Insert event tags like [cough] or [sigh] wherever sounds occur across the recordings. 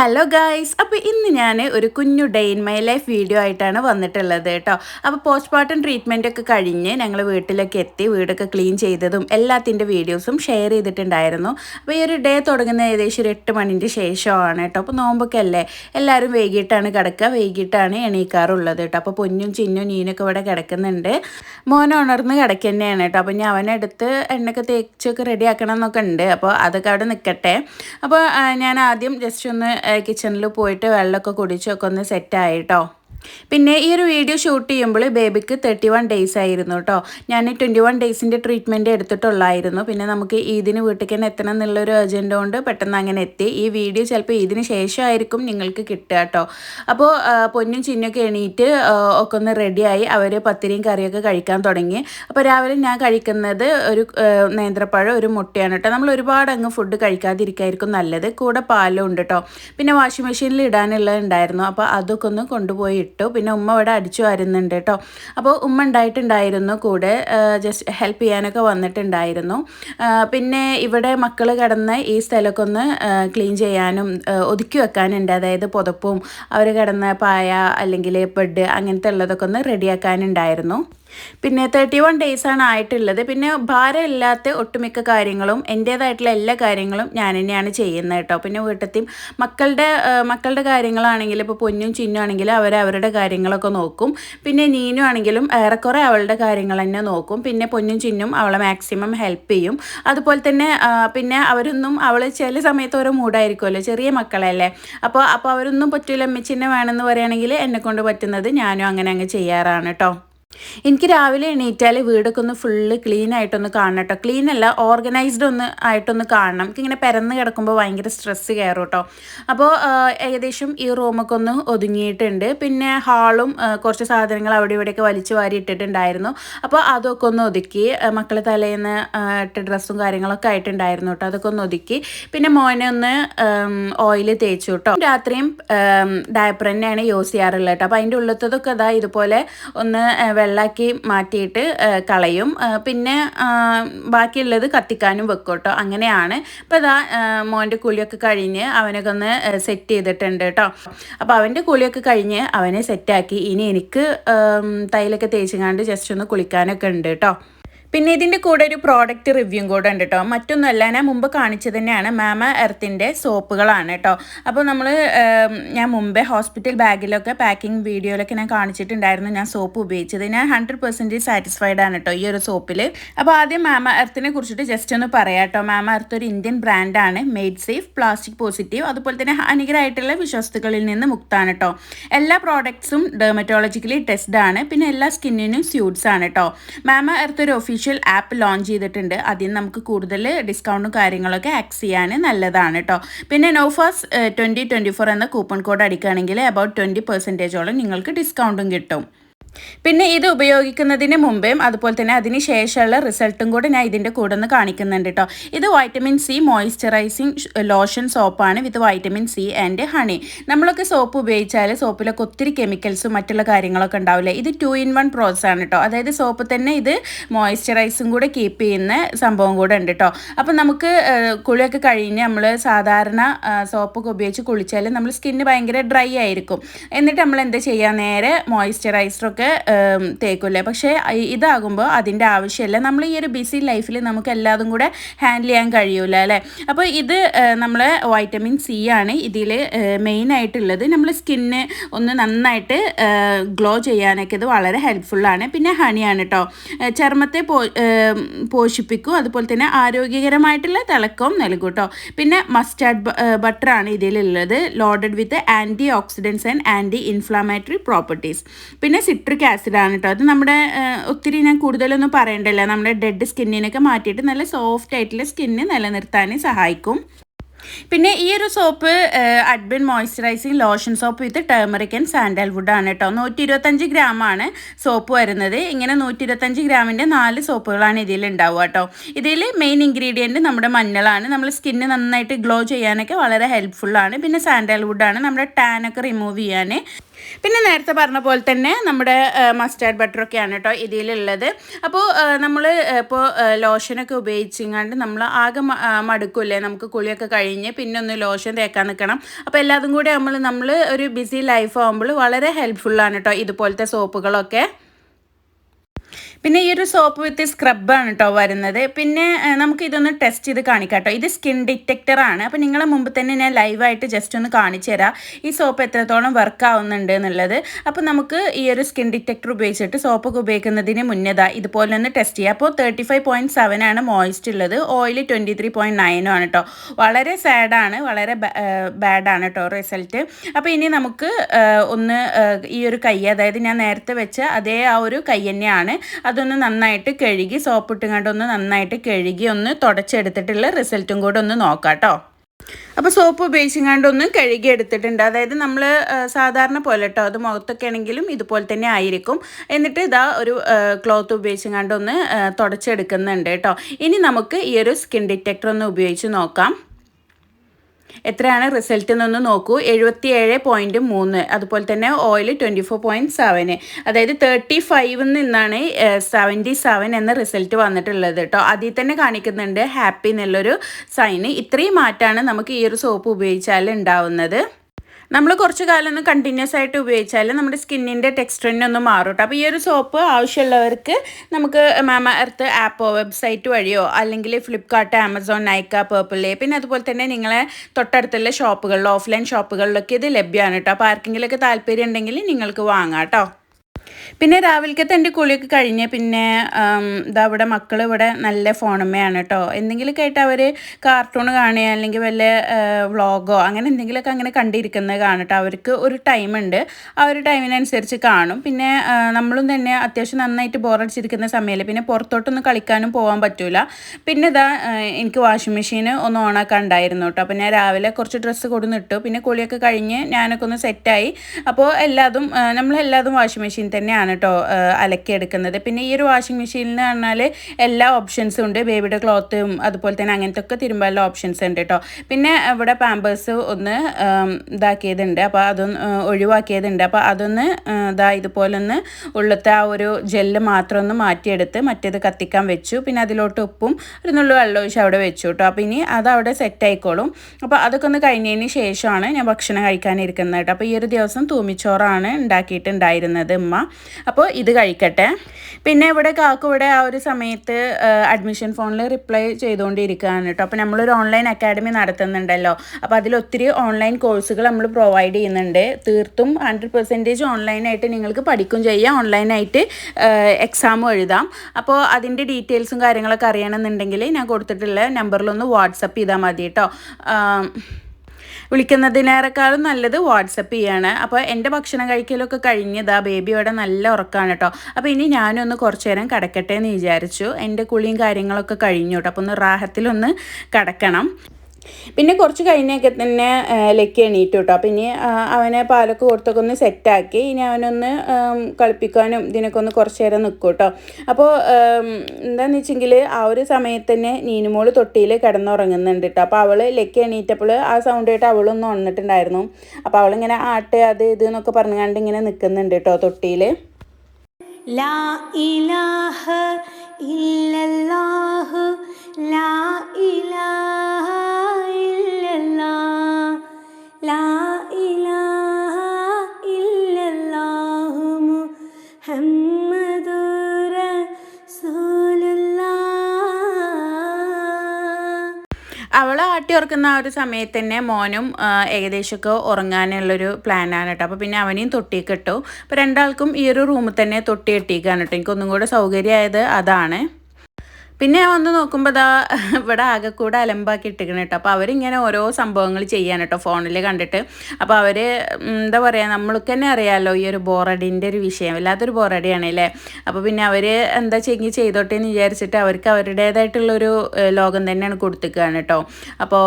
Hello guys അപ്പോൾ ഇന്ന് ഞാൻ ഒരു കുഞ്ഞു day in my life video ആയിട്ടാണ് വന്നിട്ടുള്ളത് കേട്ടോ. അപ്പോൾ പോസ്റ്റ്മോർട്ടം ട്രീറ്റ്മെന്റ് ഒക്കെ കഴിഞ്ഞ് ഞങ്ങൾ വീട്ടിലൊക്കെ എത്തി വീടൊക്കെ ക്ലീൻ ചെയ്തതും എല്ലാത്തിന്റെ വീഡിയോസും ഷെയർ ചെയ്തിട്ടുണ്ടായിരുന്നു. അപ്പോൾ ഈ ഒരു ഡേ തുടങ്ങുന്ന ഏകദേശം ഒരു എട്ട് മണിന്റെ ശേഷമാണ് കേട്ടോ. അപ്പോൾ നോമ്പൊക്കെ അല്ലേ എല്ലാവരും വൈകിട്ടാണ് കിടക്കുക. വൈകിട്ടാണ് എണീക്കാറുള്ളത് കേട്ടോ. അപ്പോൾ പൊന്നും ചിന്നും നീനൊക്കെ ഇവിടെ കിടക്കുന്നുണ്ട്. മോൻ ഉണർന്ന് കിടക്കുക തന്നെയാണ് കേട്ടോ. അപ്പോൾ ഞാൻ അവനെടുത്ത് എണ്ണയൊക്കെ തേച്ചൊക്കെ റെഡി ആക്കണം എന്നൊക്കെ ഉണ്ട്. അപ്പോൾ അതൊക്കെ അവിടെ നിൽക്കട്ടെ അപ്പോൾ ഞാൻ ആദ്യം ജസ്റ്റ് ഒന്ന് കിച്ചണിൽ പോയിട്ട് വെള്ളമൊക്കെ കുടിച്ചൊക്കെ ഒന്ന് സെറ്റായിട്ടോ പിന്നെ ഈ ഒരു വീഡിയോ ഷൂട്ട് ചെയ്യുമ്പോൾ ബേബിക്ക് തേർട്ടി വൺ ഡേയ്സ് ആയിരുന്നു കേട്ടോ ഞാൻ ട്വന്റി വൺ ഡേയ്സിന്റെ ട്രീറ്റ്മെന്റ് എടുത്തിട്ടുള്ളായിരുന്നു. പിന്നെ നമുക്ക് ഈദിന് വീട്ടിലേക്ക് തന്നെ എത്തണം എന്നുള്ളൊരു അർജന്റ് കൊണ്ട് പെട്ടെന്ന് അങ്ങനെ എത്തി. ഈ വീഡിയോ ചിലപ്പോൾ ഇതിന് ശേഷമായിരിക്കും നിങ്ങൾക്ക് കിട്ടുക കേട്ടോ അപ്പോൾ പൊന്നും ചിന്നൊക്കെ എണീറ്റ് ഒക്കെ ഒന്ന് റെഡിയായി അവർ പത്തിരിയും കറിയൊക്കെ കഴിക്കാൻ തുടങ്ങി. അപ്പോൾ രാവിലെ ഞാൻ കഴിക്കുന്നത് ഒരു നേന്ത്രപ്പഴം ഒരു മുട്ടയാണ് കേട്ടോ നമ്മൾ ഒരുപാട് അങ്ങ് ഫുഡ് കഴിക്കാതിരിക്കായിരിക്കും നല്ലത്. കൂടെ പാലും ഉണ്ട് കേട്ടോ പിന്നെ വാഷിംഗ് മെഷീനിൽ ഇടാനുള്ളത് ഉണ്ടായിരുന്നു. അപ്പോൾ അതൊക്കെ ഒന്ന് കൊണ്ടുപോയി ഇട്ടു. പിന്നെ ഉമ്മ ഇവിടെ അടിച്ചു വരുന്നുണ്ട് കേട്ടോ. അപ്പോൾ ഉമ്മ ഉണ്ടായിട്ടുണ്ടായിരുന്നു കൂടെ. ജസ്റ്റ് ഹെൽപ്പ് ചെയ്യാനൊക്കെ വന്നിട്ടുണ്ടായിരുന്നു. പിന്നെ ഇവിടെ മക്കൾ കിടന്ന് ഈ സ്ഥലമൊക്കെ ഒന്ന് ക്ലീൻ ചെയ്യാനും ഒതുക്കി വെക്കാനുണ്ട്. അതായത് പുതപ്പും അവർ കിടന്ന പായ അല്ലെങ്കിൽ ബെഡ് അങ്ങനത്തെ ഉള്ളതൊക്കെ ഒന്ന് റെഡിയാക്കാനുണ്ടായിരുന്നു പിന്നെ തേർട്ടി വൺ ആണ് ആയിട്ടുള്ളത്. പിന്നെ ഭാരമില്ലാത്ത ഒട്ടുമിക്ക കാര്യങ്ങളും എന്റേതായിട്ടുള്ള എല്ലാ കാര്യങ്ങളും ഞാൻ തന്നെയാണ് ചെയ്യുന്നത് കേട്ടോ. പിന്നെ വീട്ടത്തെയും മക്കളുടെ മക്കളുടെ കാര്യങ്ങളാണെങ്കിൽ ഇപ്പോൾ പൊന്നും ചിന്നും ആണെങ്കിൽ അവർ അവരുടെ കാര്യങ്ങളൊക്കെ നോക്കും. പിന്നെ നീനു ആണെങ്കിലും ഏറെക്കുറെ അവളുടെ കാര്യങ്ങൾ തന്നെ നോക്കും. പിന്നെ പൊന്നും ചിന്നും അവളെ മാക്സിമം ഹെൽപ്പ് ചെയ്യും. അതുപോലെ തന്നെ പിന്നെ അവരൊന്നും അവൾ ചില സമയത്ത് ഓരോ മൂഡായിരിക്കുമല്ലോ ചെറിയ മക്കളല്ലേ? അപ്പോൾ അപ്പോൾ അവരൊന്നും പറ്റൂല അമ്മച്ചിനെ വേണമെന്ന് പറയുകയാണെങ്കിൽ എന്നെ കൊണ്ട് പറ്റുന്നത് ഞാനും അങ്ങനെ അങ്ങ് ചെയ്യാറാണ് കേട്ടോ. എനിക്ക് രാവിലെ എണീറ്റാൽ വീടൊക്കെ ഒന്ന് ഫുള്ള് ക്ലീൻ ആയിട്ടൊന്ന് കാണണം കേട്ടോ ക്ലീൻ അല്ല ഓർഗനൈസ്ഡ് ഒന്ന് ആയിട്ടൊന്ന് കാണണം. എനിക്ക് ഇങ്ങനെ പരന്ന് കിടക്കുമ്പോൾ ഭയങ്കര സ്ട്രെസ്സ് കയറും കേട്ടോ അപ്പോൾ ഏകദേശം ഈ റൂമൊക്കെ ഒന്ന് ഒതുങ്ങിയിട്ടുണ്ട്. പിന്നെ ഹാളും കുറച്ച് സാധനങ്ങൾ അവിടെ ഇവിടെയൊക്കെ വലിച്ചു വാരി ഇട്ടിട്ടുണ്ടായിരുന്നു. അപ്പോൾ അതൊക്കെ ഒന്ന് ഒതുക്കി മക്കൾ തലേന്ന് ഇട്ട ഡ്രസ്സും കാര്യങ്ങളൊക്കെ ആയിട്ടുണ്ടായിരുന്നു കേട്ടോ അതൊക്കെ ഒന്ന് ഒതുക്കി. പിന്നെ മോനെ ഒന്ന് ഓയിൽ തേച്ചു കേട്ടോ രാത്രിയും ഡയപ്പർ തന്നെയാണ് യൂസ് ചെയ്യാറുള്ളത് കേട്ടോ അപ്പോൾ അതിന്റെ ഉള്ളത്തതൊക്കെ അതാ ഇതുപോലെ ഒന്ന് വെള്ളാക്കി മാറ്റിയിട്ട് കളയും. പിന്നെ ബാക്കിയുള്ളത് കത്തിക്കാനും വെക്കും കേട്ടോ. അങ്ങനെയാണ്. ഇപ്പം ഇതാ മോന്റെ കുളിയൊക്കെ കഴിഞ്ഞ് അവനൊക്കെ ഒന്ന് സെറ്റ് ചെയ്തിട്ടുണ്ട് കേട്ടോ. അപ്പോൾ അവന്റെ കുളിയൊക്കെ കഴിഞ്ഞ് അവനെ സെറ്റാക്കി ഇനി എനിക്ക് തൈലൊക്കെ തേച്ചങ്ങാണ്ട് ജസ്റ്റ് ഒന്ന് കുളിക്കാനൊക്കെ ഉണ്ട് കേട്ടോ. പിന്നെ ഇതിന്റെ കൂടെ ഒരു പ്രോഡക്റ്റ് റിവ്യൂ കൂടെ ഉണ്ട് കേട്ടോ മറ്റൊന്നുമല്ല ഞാൻ മുമ്പ് കാണിച്ചത് തന്നെയാണ് മാമ എർത്തിന്റെ സോപ്പുകളാണ് കേട്ടോ അപ്പോൾ നമ്മൾ ഞാൻ മുമ്പേ ഹോസ്പിറ്റൽ ബാഗിലൊക്കെ പാക്കിംഗ് വീഡിയോയിലൊക്കെ ഞാൻ കാണിച്ചിട്ടുണ്ടായിരുന്നു ഞാൻ സോപ്പ് ഉപയോഗിച്ചത്. ഞാൻ ഹൺഡ്രഡ് പെർസെന്റേജ് സാറ്റിസ്ഫൈഡ് ആണ് കേട്ടോ ഈ ഒരു സോപ്പിൽ അപ്പോൾ ആദ്യം മാമ എർത്തിനെ കുറിച്ചിട്ട് ജസ്റ്റ് ഒന്ന് പറയാം കേട്ടോ മാമ എർത്ത് ഒരു ഇന്ത്യൻ ബ്രാൻഡാണ് മെയ്ഡ് സേഫ് പ്ലാസ്റ്റിക് പോസിറ്റീവ് അതുപോലെ തന്നെ ഹാനികരായിട്ടുള്ള വിശ്വസ്തുക്കളിൽ നിന്ന് മുക്താണ് കേട്ടോ എല്ലാ പ്രോഡക്ട്സും ഡെർമറ്റോളജിക്കലി ടെസ്ഡ് ആണ്. പിന്നെ എല്ലാ സ്കിന്നിനും സ്യൂട്ട്സ് ആണ് കേട്ടോ മാമ എർത്ത് ഒരു ഒഫീഷ്യൽ ആപ്പ് ലോഞ്ച് ചെയ്തിട്ടുണ്ട്. അതിൽ നിന്ന് നമുക്ക് കൂടുതൽ ഡിസ്കൗണ്ടും കാര്യങ്ങളൊക്കെ ആക്സ് ചെയ്യാൻ നല്ലതാണ് കേട്ടോ പിന്നെ നോഫാസ് ട്വന്റി ട്വന്റി ഫോർ എന്ന കൂപ്പൺ കോഡ് അടിക്കുകയാണെങ്കിൽ അബൌട്ട് ട്വന്റി പെർസെന്റേജോളം നിങ്ങൾക്ക് ഡിസ്കൗണ്ടും കിട്ടും. പിന്നെ ഇത് ഉപയോഗിക്കുന്നതിന് മുമ്പേയും അതുപോലെ തന്നെ അതിന് ശേഷമുള്ള റിസൾട്ടും കൂടെ ഞാൻ ഇതിന്റെ കൂടെ ഒന്ന് കാണിക്കുന്നുണ്ട് കേട്ടോ. ഇത് vitamin C moisturising lotion സോപ്പാണ് with vitamin C and honey നമ്മളൊക്കെ സോപ്പ് ഉപയോഗിച്ചാൽ സോപ്പിലൊക്കെ ഒത്തിരി കെമിക്കൽസും മറ്റുള്ള കാര്യങ്ങളൊക്കെ ഉണ്ടാവില്ലേ? ഇത് ടു ഇൻ വൺ പ്രോസസ് ആണ് കേട്ടോ. അതായത് സോപ്പ് തന്നെ ഇത് മോയ്സ്ചറൈസും കൂടെ കീപ്പ് ചെയ്യുന്ന സംഭവം കൂടെ ഉണ്ട് കേട്ടോ. അപ്പം നമുക്ക് കുളിയൊക്കെ കഴിഞ്ഞ് നമ്മൾ സാധാരണ സോപ്പൊക്കെ ഉപയോഗിച്ച് കുളിച്ചാൽ നമ്മൾ സ്കിന്ന് ഭയങ്കര ഡ്രൈ ആയിരിക്കും. എന്നിട്ട് നമ്മൾ എന്താ ചെയ്യുക നേരെ മോയ്സ്ചറൈസറൊക്കെ തേക്കില്ലേ പക്ഷേ ഇതാകുമ്പോൾ അതിന്റെ ആവശ്യമില്ല. നമ്മൾ ഈ ഒരു ബിസി ലൈഫിൽ നമുക്ക് എല്ലാതും കൂടെ ഹാൻഡിൽ ചെയ്യാൻ കഴിയൂല അല്ലേ? അപ്പോൾ ഇത് നമ്മൾ വൈറ്റമിൻ സി ആണ് ഇതിൽ മെയിനായിട്ടുള്ളത് നമ്മൾ സ്കിന്ന് ഒന്ന് നന്നായിട്ട് ഗ്ലോ ചെയ്യാനൊക്കെ ഇത് വളരെ ഹെൽപ്ഫുള്ളാണ് പിന്നെ ഹണിയാണ് കേട്ടോ ചർമ്മത്തെ പോ പോഷിപ്പിക്കും. അതുപോലെ തന്നെ ആരോഗ്യകരമായിട്ടുള്ള തിളക്കവും നൽകും കേട്ടോ പിന്നെ മസ്റ്റാർഡ് ബട്ടറാണ് ഇതിലുള്ളത് loaded with antioxidants and anti inflammatory properties പിന്നെ സിട്രിക് ആസിഡ് ആണ് കേട്ടോ അത് നമ്മുടെ ഒത്തിരി ഞാൻ കൂടുതലൊന്നും പറയണ്ടല്ലോ. നമ്മുടെ ഡെഡ് സ്കിന്നിനൊക്കെ മാറ്റിയിട്ട് നല്ല സോഫ്റ്റ് ആയിട്ടുള്ള സ്കിന്ന് നിലനിർത്താൻ സഹായിക്കും. പിന്നെ ഈ ഒരു soap അഡ്ബിൻ moisturising lotion soap with turmeric and sandalwood ആണ് കേട്ടോ നൂറ്റി ഇരുപത്തഞ്ച് ഗ്രാമാണ് സോപ്പ് വരുന്നത്. ഇങ്ങനെ നൂറ്റി ഇരുപത്തഞ്ച് ഗ്രാമിന്റെ നാല് സോപ്പുകളാണ് ഇതിൽ ഉണ്ടാവുക കേട്ടോ ഇതിൽ മെയിൻ ഇൻഗ്രീഡിയന്റ് നമ്മുടെ മഞ്ഞളാണ്. നമ്മൾ സ്കിന്ന് നന്നായിട്ട് ഗ്ലോ ചെയ്യാനൊക്കെ വളരെ ഹെൽപ്ഫുള്ളാണ്. പിന്നെ സാൻഡൽവുഡ് ആണ് നമ്മുടെ ടാനൊക്കെ റിമൂവ് ചെയ്യാൻ പിന്നെ നേരത്തെ പറഞ്ഞ പോലെ തന്നെ നമ്മുടെ മസ്റ്റാർഡ് ബട്ടറൊക്കെയാണ് കേട്ടോ ഇതിലുള്ളത്. അപ്പോൾ നമ്മൾ ഇപ്പോൾ ലോഷനൊക്കെ ഉപയോഗിച്ചിങ്ങാണ്ട് നമ്മൾ ആകെ മടുക്കില്ലേ? നമുക്ക് കുളിയൊക്കെ കഴിഞ്ഞ് പിന്നെ ഒന്ന് ലോഷൻ തേക്കാൻ നിൽക്കണം അപ്പോൾ എല്ലാതും കൂടി നമ്മൾ നമ്മൾ ഒരു ബിസി ലൈഫ് ആകുമ്പോൾ വളരെ ഹെൽപ്ഫുള്ളാണ് കേട്ടോ ഇതുപോലത്തെ സോപ്പുകളൊക്കെ പിന്നെ ഈ ഒരു സോപ്പ് വിത്ത് സ്ക്രബാണ് കേട്ടോ വരുന്നത്. പിന്നെ നമുക്ക് ഇതൊന്ന് ടെസ്റ്റ് ചെയ്ത് കാണിക്കാം കേട്ടോ ഇത് സ്കിൻ ഡിറ്റക്ടർ ആണ്. അപ്പോൾ നിങ്ങളെ മുമ്പ് തന്നെ ഞാൻ ലൈവായിട്ട് ജസ്റ്റ് ഒന്ന് കാണിച്ചു തരാം. ഈ സോപ്പ് എത്രത്തോളം വർക്ക് ആവുന്നുണ്ട് എന്നുള്ളത്. അപ്പോൾ നമുക്ക് ഈ ഒരു സ്കിൻ ഡിറ്റക്ടർ ഉപയോഗിച്ചിട്ട് സോപ്പൊക്കെ ഉപയോഗിക്കുന്നതിന് മുന്നേതാ ഇതുപോലെ ഒന്ന് ടെസ്റ്റ് ചെയ്യാം. അപ്പോൾ തേർട്ടി ഫൈവ് പോയിന്റ് സെവൻ ആണ് മോയിസ്റ്റ് ഉള്ളത്. ഓയിൽ ട്വന്റി ത്രീ പോയിന്റ് നയനും ആണ് കേട്ടോ വളരെ സാഡാണ് വളരെ ബാഡാണ് കേട്ടോ റിസൾട്ട് അപ്പോൾ ഇനി നമുക്ക് ഒന്ന് ഈ ഒരു കൈ അതായത് ഞാൻ നേരത്തെ വെച്ച അതേ ആ ഒരു കൈ തന്നെയാണ്. അതൊന്ന് നന്നായിട്ട് കഴുകി സോപ്പിട്ട് ഒന്ന് നന്നായിട്ട് കഴുകി ഒന്ന് തുടച്ചെടുത്തിട്ടുള്ള റിസൾട്ടും കൂടെ ഒന്ന് നോക്കാം കേട്ടോ അപ്പോൾ സോപ്പ് ഉപയോഗിച്ചിങ്ങാണ്ട് ഒന്ന് കഴുകി എടുത്തിട്ടുണ്ട് അതായത് നമ്മൾ സാധാരണ പോലെ കേട്ടോ അത് മുഖത്തൊക്കെ ആണെങ്കിലും ഇതുപോലെ തന്നെ ആയിരിക്കും. എന്നിട്ട് ഇതാ ഒരു ക്ലോത്ത് ഉപയോഗിച്ചിങ്ങാണ്ട് ഒന്ന് തുടച്ചെടുക്കുന്നുണ്ട് കേട്ടോ ഇനി നമുക്ക് ഈ ഒരു സ്കിൻ ഡിറ്റക്ടർ ഒന്ന് ഉപയോഗിച്ച് നോക്കാം. എത്രയാണ് റിസൾട്ട് എന്നൊന്ന് നോക്കൂ. എഴുപത്തി ഏഴ് പോയിന്റ് മൂന്ന്. അതുപോലെ തന്നെ ഓയിൽ ട്വന്റി ഫോർ പോയിന്റ് സെവന് അതായത് തേർട്ടി ഫൈവിൽ നിന്നാണ് സെവന്റി സെവൻ എന്ന റിസൾട്ട് വന്നിട്ടുള്ളത് കേട്ടോ അതിൽ തന്നെ കാണിക്കുന്നുണ്ട് ഹാപ്പി എന്നുള്ളൊരു സൈന് ഇത്രയും മാറ്റമാണ് നമുക്ക് ഈ ഒരു സോപ്പ് ഉപയോഗിച്ചാൽ ഉണ്ടാവുന്നത്. നമ്മൾ കുറച്ച് കാലം ഒന്ന് കണ്ടിന്യൂസ് ആയിട്ട് ഉപയോഗിച്ചാൽ നമ്മുടെ സ്കിന്നിന്റെ ടെക്സ്ചറിനെ ഒന്ന് മാറും കേട്ടോ അപ്പോൾ ഈ ഒരു സോപ്പ് ആവശ്യമുള്ളവർക്ക് നമുക്ക് മാമ എർത്ത് ആപ്പോ വെബ്സൈറ്റ് വഴിയോ അല്ലെങ്കിൽ ഫ്ലിപ്കാർട്ട് ആമസോൺ നൈക്ക പേർപ്പിളേ പിന്നെ അതുപോലെ തന്നെ നിങ്ങളെ തൊട്ടടുത്തുള്ള ഷോപ്പുകളിലോ ഓഫ്ലൈൻ ഷോപ്പുകളിലൊക്കെ ഇത് ലഭ്യമാണ് കേട്ടോ അപ്പോൾ ആർക്കെങ്കിലുമൊക്കെ താല്പര്യം ഉണ്ടെങ്കിൽ നിങ്ങൾക്ക് വാങ്ങാം കേട്ടോ പിന്നെ രാവിലത്തെ എന്റെ കുളിയൊക്കെ കഴിഞ്ഞ് പിന്നെ ഇതാ ഇവിടെ മക്കൾ ഇവിടെ നല്ല ഫോണമ്മയാണ് കേട്ടോ. എന്തെങ്കിലുമൊക്കെ ആയിട്ട് അവർ കാർട്ടൂൺ കാണുക അല്ലെങ്കിൽ വല്ല വ്ളോഗോ അങ്ങനെ എന്തെങ്കിലുമൊക്കെ അങ്ങനെ കണ്ടിരിക്കുന്നത് കാണട്ടോ. അവർക്ക് ഒരു ടൈമുണ്ട് ആ ഒരു ടൈമിനനുസരിച്ച് കാണും. പിന്നെ നമ്മളും തന്നെ അത്യാവശ്യം നന്നായിട്ട് ബോറടിച്ചിരിക്കുന്ന സമയമല്ലേ പിന്നെ പുറത്തോട്ടൊന്നും കളിക്കാനും പോകാൻ പറ്റൂല. പിന്നെ ഇതാ എനിക്ക് വാഷിംഗ് മെഷീൻ ഒന്ന് ഓണാക്കാൻ ഉണ്ടായിരുന്നു കേട്ടോ. അപ്പോൾ ഞാൻ രാവിലെ കുറച്ച് ഡ്രസ്സ് കൊടുന്നിട്ടു പിന്നെ കുളിയൊക്കെ കഴിഞ്ഞ് ഞാനൊക്കെ ഒന്ന് സെറ്റായി അപ്പോൾ എല്ലാതും നമ്മളെല്ലാതും വാഷിംഗ് മെഷീൻ തന്നെയാണ് കേട്ടോ അലക്കിയെടുക്കുന്നത്. പിന്നെ ഈ ഒരു വാഷിംഗ് മെഷീനിൽ പറഞ്ഞാൽ എല്ലാ ഓപ്ഷൻസും ഉണ്ട്. ബേബിയുടെ ക്ലോത്തും അതുപോലെ തന്നെ അങ്ങനത്തെ ഒക്കെ തിരുമ്പാനുള്ള ഓപ്ഷൻസ് ഉണ്ട് കേട്ടോ പിന്നെ ഇവിടെ പാമ്പേഴ്സ് ഒന്ന് ഇതാക്കിയതുണ്ട്. അപ്പോൾ അതൊന്ന് ഒഴിവാക്കിയതുണ്ട്. അപ്പോൾ അതൊന്ന് ഇതാ ഇതുപോലെ ഒന്ന് ഉള്ളത്തെ ആ ഒരു ജെല്ല് മാത്രം ഒന്ന് മാറ്റിയെടുത്ത് മറ്റേത് കത്തിക്കാൻ വെച്ചു. പിന്നെ അതിലോട്ട് ഉപ്പും ഒരു നുള്ളു വെള്ളം ഒഴിച്ച് അവിടെ വെച്ചു കേട്ടോ അപ്പോൾ ഇനി അത് അവിടെ സെറ്റ് ആയിക്കോളും. അപ്പോൾ അതൊക്കെ ഒന്ന് കഴിഞ്ഞതിന് ശേഷമാണ് ഞാൻ ഭക്ഷണം കഴിക്കാനിരിക്കുന്നത് കേട്ടോ അപ്പോൾ ഈ ഒരു ദിവസം തൂമിച്ചോറാണ് ഉണ്ടാക്കിയിട്ടുണ്ടായിരുന്നത് ഉമ്മ. അപ്പോൾ ഇത് കഴിക്കട്ടെ. പിന്നെ ഇവിടെ കാക്കു ഇവിടെ ആ ഒരു സമയത്ത് അഡ്മിഷൻ ഫോണിൽ റിപ്ലൈ ചെയ്തുകൊണ്ടിരിക്കുകയാണ് കേട്ടോ. അപ്പോൾ നമ്മളൊരു ഓൺലൈൻ അക്കാഡമി നടത്തുന്നുണ്ടല്ലോ. അപ്പോൾ അതിൽ ഒത്തിരി ഓൺലൈൻ കോഴ്സുകൾ നമ്മൾ പ്രൊവൈഡ് ചെയ്യുന്നുണ്ട്. തീർത്തും ഹൺഡ്രഡ് പെർസെന്റേജ് ഓൺലൈനായിട്ട് നിങ്ങൾക്ക് പഠിക്കും ചെയ്യാം. ഓൺലൈനായിട്ട് എക്സാമും എഴുതാം. അപ്പോൾ അതിന്റെ ഡീറ്റെയിൽസും കാര്യങ്ങളൊക്കെ അറിയണമെന്നുണ്ടെങ്കിൽ ഞാൻ കൊടുത്തിട്ടുള്ള നമ്പറിലൊന്ന് വാട്സപ്പ് ചെയ്താൽ മതി കേട്ടോ. വിളിക്കുന്നതിനേക്കാളും നല്ലത് വാട്സപ്പ് ചെയ്യാണ്. അപ്പോൾ എന്റെ ഭക്ഷണം കഴിക്കലൊക്കെ കഴിഞ്ഞതാ ബേബിയോടെ നല്ല ഉറക്കമാണ് കേട്ടോ അപ്പോൾ ഇനി ഞാനൊന്ന് കുറച്ച് നേരം കിടക്കട്ടെ എന്ന് വിചാരിച്ചു. എന്റെ കുളിയും കാര്യങ്ങളൊക്കെ കഴിഞ്ഞു കേട്ടോ അപ്പോൾ ഒന്ന് റാഹത്തിലൊന്ന് കിടക്കണം. പിന്നെ കുറച്ച് കഴിഞ്ഞൊക്കെ തന്നെ ലക്കി എണീറ്റു കേട്ടോ അപ്പം ഇനി അവനെ പാലൊക്കെ കൊടുത്തൊക്കെ ഒന്ന് സെറ്റാക്കി. ഇനി അവനൊന്ന് കളിപ്പിക്കാനും ഇതിനൊക്കെ ഒന്ന് കുറച്ച് നേരം നിൽക്കും കേട്ടോ അപ്പോൾ എന്താണെന്ന് വെച്ചെങ്കിൽ ആ ഒരു സമയത്ത് തന്നെ നീനുമോൾ തൊട്ടിയിൽ കിടന്നുറങ്ങുന്നുണ്ട് കേട്ടോ അപ്പോൾ അവൾ ലക്കി എണീറ്റപ്പോൾ ആ സൗണ്ട് കേട്ട് അവളൊന്ന് ഉണന്നിട്ടുണ്ടായിരുന്നു അപ്പോൾ അവളിങ്ങനെ ആട്ട് അത് ഇത് എന്നൊക്കെ പറഞ്ഞുകൊണ്ട് ഇങ്ങനെ നിൽക്കുന്നുണ്ട് കേട്ടോ തൊട്ടിയിൽ ലാ ഇലാഹ ഇല്ലല്ലാഹു ലാ ഇലാഹ ലാ ഇലാഹ ഇല്ലല്ലാഹു ആട്ടി ഉറക്കുന്ന ആ ഒരു സമയത്ത് തന്നെ മോനും ഏകദേശമൊക്കെ ഉറങ്ങാനുള്ളൊരു പ്ലാനാണ് കേട്ടോ. അപ്പോൾ പിന്നെ അവനെയും തൊട്ടി കെട്ടു അപ്പോൾ രണ്ടാൾക്കും ഈ ഒരു റൂമിൽ തന്നെ തൊട്ടി കെട്ടിയിരിക്കുകയാണ് കേട്ടോ. എനിക്കൊന്നും കൂടെ സൗകര്യമായത് അതാണ്. പിന്നെ വന്ന് നോക്കുമ്പോൾ ഇതാ [laughs] ഇവിടെ ആകെ കൂടെ അലമ്പാക്കി ഇട്ടിക്കണം കേട്ടോ അപ്പോൾ അവരിങ്ങനെ ഓരോ സംഭവങ്ങൾ ചെയ്യാൻ കേട്ടോ ഫോണിൽ കണ്ടിട്ട്. അപ്പോൾ അവർ എന്താ പറയുക നമ്മൾക്ക് തന്നെ അറിയാമല്ലോ ഈ ഒരു ബോറടിന്റെ ഒരു വിഷയം. വല്ലാത്തൊരു ബോറടിയാണ് അല്ലേ? അപ്പോൾ പിന്നെ അവർ എന്താ ചെയ്യി ചെയ്തോട്ടെ എന്ന് വിചാരിച്ചിട്ട് അവർക്ക് അവരുടേതായിട്ടുള്ളൊരു ലോകം തന്നെയാണ് കൊടുത്തിക്കുകയാണ് കേട്ടോ അപ്പോൾ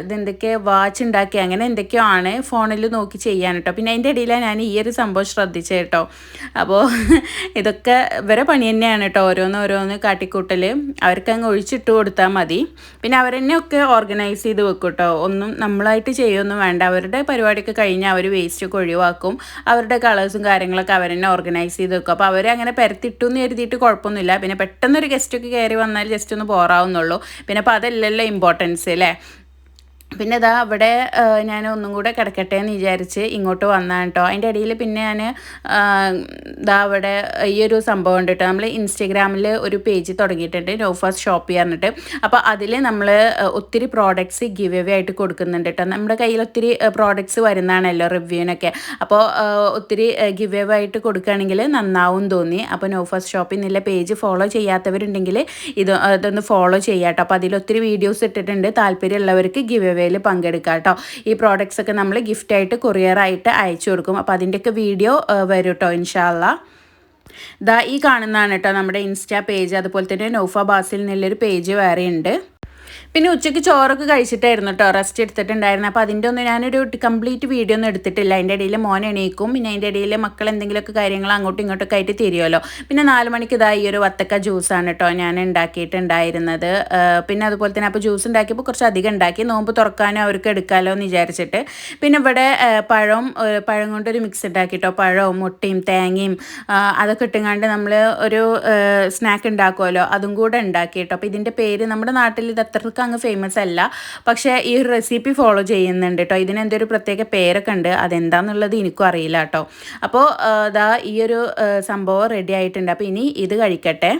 ഇതെന്തൊക്കെ വാച്ച് ഉണ്ടാക്കി അങ്ങനെ എന്തൊക്കെയോ ആണ് ഫോണിൽ നോക്കി ചെയ്യാൻ കേട്ടോ പിന്നെ അതിന്റെ ഇടയിലാണ് ഞാൻ ഈ ഒരു സംഭവം ശ്രദ്ധിച്ചത് കേട്ടോ അപ്പോൾ [laughs] ഇതൊക്കെ ഇവരെ പണി തന്നെയാണ് കേട്ടോ ഓരോന്ന് ഓരോന്ന് കാട്ടിക്കൂട്ടൽ അവർക്ക് അങ്ങ് ഒഴിച്ചിട്ട് കൊടുത്താൽ മതി. പിന്നെ അവരെന്നെ ഒക്കെ ഓർഗനൈസ് ചെയ്ത് വെക്കും കേട്ടോ ഒന്നും നമ്മളായിട്ട് ചെയ്യൊന്നും വേണ്ട. അവരുടെ പരിപാടിയൊക്കെ കഴിഞ്ഞാൽ അവർ വേസ്റ്റ് ഒക്കെ ഒഴിവാക്കും. അവരുടെ കളേഴ്സും കാര്യങ്ങളൊക്കെ അവരെന്നെ ഓർഗനൈസ് ചെയ്ത് വെക്കും. അപ്പോൾ അവരെ അങ്ങനെ പരത്തിട്ടു എന്ന് കരുതിയിട്ട് കുഴപ്പമൊന്നുമില്ല. പിന്നെ പെട്ടെന്നൊരു ഗസ്റ്റൊക്കെ കയറി വന്നാൽ ജസ്റ്റ് ഒന്ന് പോറാവുന്നുള്ളൂ പിന്നെ അപ്പോൾ അതല്ലല്ലോ ഇമ്പോർട്ടൻസ് അല്ലേ? പിന്നെ ഇതാ അവിടെ ഞാൻ ഒന്നും കൂടെ കിടക്കട്ടെ എന്ന് വിചാരിച്ച് ഇങ്ങോട്ട് വന്നാണ് കേട്ടോ. അതിന്റെ ഇടയിൽ പിന്നെ ഞാൻ ഇതാ അവിടെ ഈ ഒരു സംഭവം ഉണ്ട് കേട്ടോ. നമ്മൾ ഇൻസ്റ്റഗ്രാമിൽ ഒരു പേജ് തുടങ്ങിയിട്ടുണ്ട് നോഫാസ് ഷോപ്പ് പറഞ്ഞിട്ട്. അപ്പോൾ അതിൽ നമ്മൾ ഒത്തിരി പ്രോഡക്റ്റ്സ് ഗിവ് അവേ ആയിട്ട് കൊടുക്കുന്നുണ്ട് കേട്ടോ. നമ്മുടെ കയ്യിൽ ഒത്തിരി പ്രോഡക്റ്റ്സ് വരുന്നതാണല്ലോ റിവ്യൂവിനൊക്കെ അപ്പോൾ ഒത്തിരി ഗിവ് അവേ ആയിട്ട് കൊടുക്കുകയാണെങ്കിൽ നന്നാവും തോന്നി. അപ്പോൾ നോഫാസ് ഷോപ്പിൽ നിന്നുള്ള പേജ് ഫോളോ ചെയ്യാത്തവരുണ്ടെങ്കിൽ ഇത് ഇതൊന്ന് ഫോളോ ചെയ്യാം കേട്ടോ. അപ്പോൾ അതിൽ ഒത്തിരി വീഡിയോസ് ഇട്ടിട്ടുണ്ട്. താല്പര്യമുള്ളവർക്ക് ഗിവ് ഗിവേയിൽ പങ്കെടുക്കുക കേട്ടോ. ഈ പ്രോഡക്റ്റ്സ് ഒക്കെ നമ്മൾ ഗിഫ്റ്റ് ഗിഫ്റ്റായിട്ട് കൊറിയറായിട്ട് അയച്ചു കൊടുക്കും. അപ്പോൾ അതിന്റെയൊക്കെ വീഡിയോ വരും കേട്ടോ ഇൻഷാല്ല ദാ ഈ കാണുന്നതാണ് കേട്ടോ നമ്മുടെ ഇൻസ്റ്റാ പേജ് അതുപോലെ തന്നെ നോഫ ബാസിൽ നിന്നുള്ളൊരു പേജ് വേറെ ഉണ്ട് പിന്നെ ഉച്ചയ്ക്ക് ചോറൊക്കെ കഴിച്ചിട്ടായിരുന്നു കേട്ടോ റെസ്റ്റ് എടുത്തിട്ടുണ്ടായിരുന്നു. അപ്പോൾ അതിന്റെ ഒന്നും ഞാനൊരു കംപ്ലീറ്റ് വീഡിയോ ഒന്നും എടുത്തിട്ടില്ല. അതിന്റെ ഇടയിൽ മോൻ എണീക്കും. പിന്നെ അതിന്റെ ഇടയിൽ മക്കൾ എന്തെങ്കിലുമൊക്കെ കാര്യങ്ങൾ അങ്ങോട്ടും ഇങ്ങോട്ടൊക്കെ ആയിട്ട് തിരിയുമല്ലോ. പിന്നെ നാല് മണിക്ക് ഇതാ ഈ ഒരു വത്തക്ക ജ്യൂസാണ് കേട്ടോ ഞാൻ ഉണ്ടാക്കിയിട്ടുണ്ടായിരുന്നത്. പിന്നെ അതുപോലെ തന്നെ അപ്പോൾ ജ്യൂസ് ഉണ്ടാക്കിയപ്പോൾ കുറച്ച് അധികം ഉണ്ടാക്കി. നോമ്പ് തുറക്കാനോ അവർക്ക് എടുക്കാമല്ലോ എന്ന് വിചാരിച്ചിട്ട്. പിന്നെ ഇവിടെ പഴം പഴം കൊണ്ടൊരു മിക്സ് ഉണ്ടാക്കിട്ടോ പഴവും മുട്ടയും തേങ്ങയും അതൊക്കെ ഇട്ടുങ്ങാണ്ട് നമ്മൾ ഒരു സ്നാക്ക് ഉണ്ടാക്കുമല്ലോ അതും കൂടെ ഉണ്ടാക്കി കേട്ടോ അപ്പോൾ ഇതിന്റെ പേര് നമ്മുടെ നാട്ടിൽ ഇത് അത്രയ്ക്ക് അങ്ങ് ഫേമസ് അല്ല. പക്ഷേ ഈ ഒരു റെസിപ്പി ഫോളോ ചെയ്യുന്നുണ്ട് കേട്ടോ ഇതിനെന്തൊരു പ്രത്യേക പേരൊക്കെ ഉണ്ട്. അതെന്താന്നുള്ളത് എനിക്കും അറിയില്ല കേട്ടോ അപ്പോൾ ഈ ഒരു സംഭവം റെഡി ആയിട്ടുണ്ട്. അപ്പോൾ ഇനി ഇത് കഴിക്കട്ടെ.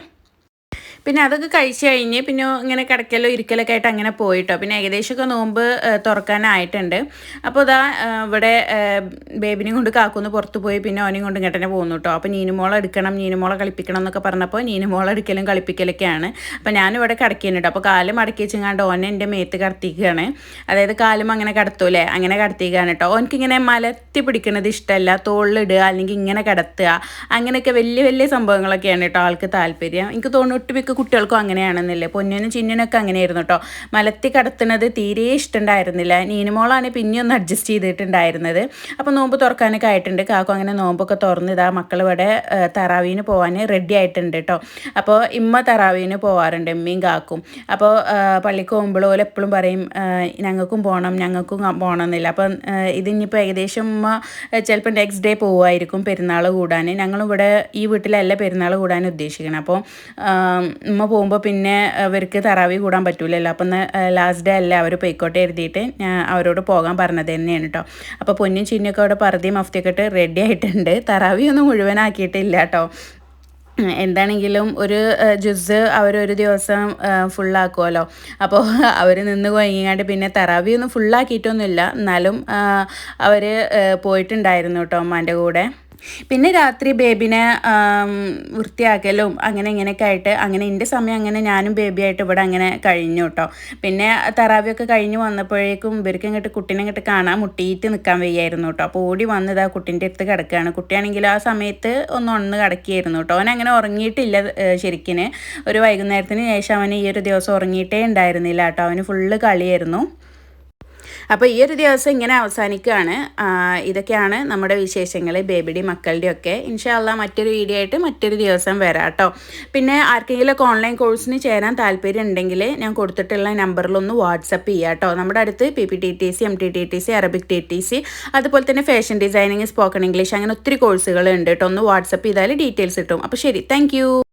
പിന്നെ അതൊക്കെ കഴിച്ചു കഴിഞ്ഞ് പിന്നെ ഇങ്ങനെ കിടക്കലോ ഇരിക്കലൊക്കെ ആയിട്ട് അങ്ങനെ പോയിട്ടോ. പിന്നെ ഏകദേശമൊക്കെ നോമ്പ് തുറക്കാനായിട്ടുണ്ട്. അപ്പോൾ ഇതാ ഇവിടെ ബേബിനെയും കൊണ്ട് കാക്കുന്ന് പുറത്ത് പോയി പിന്നെ ഓനെയും കൊണ്ട് ഇങ്ങോട്ട് തന്നെ പോകുന്നു കേട്ടോ അപ്പോൾ നീനുമോളെ എടുക്കണം നീനുമോളെ കളിപ്പിക്കണം എന്നൊക്കെ പറഞ്ഞപ്പോൾ നീനുമോളെ എടുക്കലും കളിപ്പിക്കലൊക്കെയാണ്. അപ്പോൾ ഞാനിവിടെ കിടക്കുന്നുണ്ട് അപ്പോൾ കാലം മടക്കി വെച്ചെങ്ങാണ്ട് ഓനെ എന്റെ മേത്ത് കടത്തിക്കുകയാണ് അതായത് കാലും അങ്ങനെ കടത്തൂലേ അങ്ങനെ കടത്തിക്കുകയാണ് കേട്ടോ ഓനക്കിങ്ങനെ മലത്തി പിടിക്കുന്നത് ഇഷ്ടമല്ല. തോളിലിടുക അല്ലെങ്കിൽ ഇങ്ങനെ കിടത്തുക. അങ്ങനെയൊക്കെ വലിയ വലിയ സംഭവങ്ങളൊക്കെയാണ് കേട്ടോ ആൾക്ക് താല്പര്യം. എനിക്ക് തോന്നുന്നു ഒട്ടുമിക്ക കുട്ടികൾക്കും അങ്ങനെയാണെന്നില്ലേ? പൊന്നിനും ചിന്നിനൊക്കെ അങ്ങനെയായിരുന്നു കേട്ടോ മലത്തി കടത്തുന്നത് തീരെ ഇഷ്ടമുണ്ടായിരുന്നില്ല നീനുമോളാണ് പിന്നെ ഒന്ന് അഡ്ജസ്റ്റ് ചെയ്തിട്ടുണ്ടായിരുന്നത്. അപ്പോൾ നോമ്പ് തുറക്കാനൊക്കെ ആയിട്ടുണ്ട്. കാക്കും അങ്ങനെ നോമ്പൊക്കെ തുറന്ന് ഇതാ മക്കൾ ഇവിടെ തറാവീന് പോകാൻ റെഡി ആയിട്ടുണ്ട് കേട്ടോ അപ്പോൾ ഇമ്മ തറാവീന് പോവാറുണ്ട് ഇമ്മയും കാക്കും. അപ്പോൾ പള്ളിക്ക് പോകുമ്പോൾ ഓല എപ്പോഴും പറയും ഞങ്ങൾക്കും പോകണം ഞങ്ങൾക്കും പോകണം എന്നില്ല അപ്പം ഇതിനിപ്പോൾ ഏകദേശം ഉമ്മ ചിലപ്പോൾ നെക്സ്റ്റ് ഡേ പോവുമായിരിക്കും പെരുന്നാൾ കൂടാൻ. ഞങ്ങളിവിടെ ഈ വീട്ടിലല്ല പെരുന്നാൾ കൂടാൻ ഉദ്ദേശിക്കണം. അപ്പോൾ ഉമ്മ പോകുമ്പോൾ പിന്നെ അവർക്ക് തറാവി കൂടാൻ പറ്റൂലല്ലോ. അപ്പം ലാസ്റ്റ് ഡേ അല്ലേ അവർ പോയിക്കോട്ടെ എഴുതിയിട്ട് ഞാൻ അവരോട് പോകാൻ പറഞ്ഞത് തന്നെയാണ് കേട്ടോ അപ്പോൾ പൊന്നും ചിന്നൊക്കെ അവിടെ പറതി മഫ്തിയൊക്കെ റെഡി ആയിട്ടുണ്ട്. തറാവി ഒന്നും മുഴുവനാക്കിയിട്ടില്ല കേട്ടോ എന്താണെങ്കിലും ഒരു ജ്യൂസ് അവരൊരു ദിവസം ഫുള്ളാക്കുമല്ലോ അപ്പോൾ അവർ നിന്ന് കുഴങ്ങിങ്ങാണ്ട് പിന്നെ തറാവി ഒന്നും ഫുള്ളാക്കിയിട്ടൊന്നുമില്ല എന്നാലും അവർ പോയിട്ടുണ്ടായിരുന്നു കേട്ടോ അമ്മാന്റെ കൂടെ. പിന്നെ രാത്രി ബേബിനെ വൃത്തിയാക്കലും അങ്ങനെ ഇങ്ങനെയൊക്കെ ആയിട്ട് അങ്ങനെ എന്റെ സമയം അങ്ങനെ ഞാനും ബേബിയായിട്ട് ഇവിടെ അങ്ങനെ കഴിഞ്ഞു കേട്ടോ പിന്നെ തറാവിയൊക്കെ കഴിഞ്ഞ് വന്നപ്പോഴേക്കും ഇവർക്ക് ഇങ്ങോട്ട് കുട്ടീനെ ഇങ്ങോട്ട് കാണാൻ മുട്ടിയിട്ട് നിൽക്കാൻ വയ്യായിരുന്നു കേട്ടോ അപ്പോൾ ഓടി വന്നത് ആ കുട്ടീന്റെ അടുത്ത് കിടക്കുകയാണ് കുട്ടിയാണെങ്കിൽ ആ സമയത്ത് ഒന്ന് ഒന്ന് കിടക്കുകയായിരുന്നു കേട്ടോ അവൻ അങ്ങനെ ഉറങ്ങിയിട്ടില്ല ശരിക്കിന്. ഒരു വൈകുന്നേരത്തിന് ശേഷം അവന് ഈ ഒരു ദിവസം ഉറങ്ങിയിട്ടേ ഉണ്ടായിരുന്നില്ല കേട്ടോ അവന് ഫുള്ള് കളിയായിരുന്നു. അപ്പോൾ ഈ ഒരു ദിവസം ഇങ്ങനെ അവസാനിക്കുകയാണ്. ഇതൊക്കെയാണ് നമ്മുടെ വിശേഷങ്ങൾ ബേബിയുടെ മക്കളുടെ ഒക്കെ. ഇൻഷാല്ല മറ്റൊരു വീഡിയോ ആയിട്ട് മറ്റൊരു ദിവസം വരാം കേട്ടോ. പിന്നെ ആർക്കെങ്കിലുമൊക്കെ ഓൺലൈൻ കോഴ്സിന് ചേരാൻ താല്പര്യം ഉണ്ടെങ്കിൽ ഞാൻ കൊടുത്തിട്ടുള്ള നമ്പറിലൊന്ന് വാട്സപ്പ് ചെയ്യുക കേട്ടോ. നമ്മുടെ അടുത്ത് P P T T C M T T T C Arabic T T C അതുപോലെ തന്നെ ഫാഷൻ ഡിസൈനിങ് സ്പോക്കൺ ഇംഗ്ലീഷ് അങ്ങനെ ഒത്തിരി കോഴ്സുകൾ ഉണ്ട് കേട്ടോ. ഒന്ന് വാട്സപ്പ് ചെയ്താൽ ഡീറ്റെയിൽസ് കിട്ടും. അപ്പോൾ ശരി താങ്ക്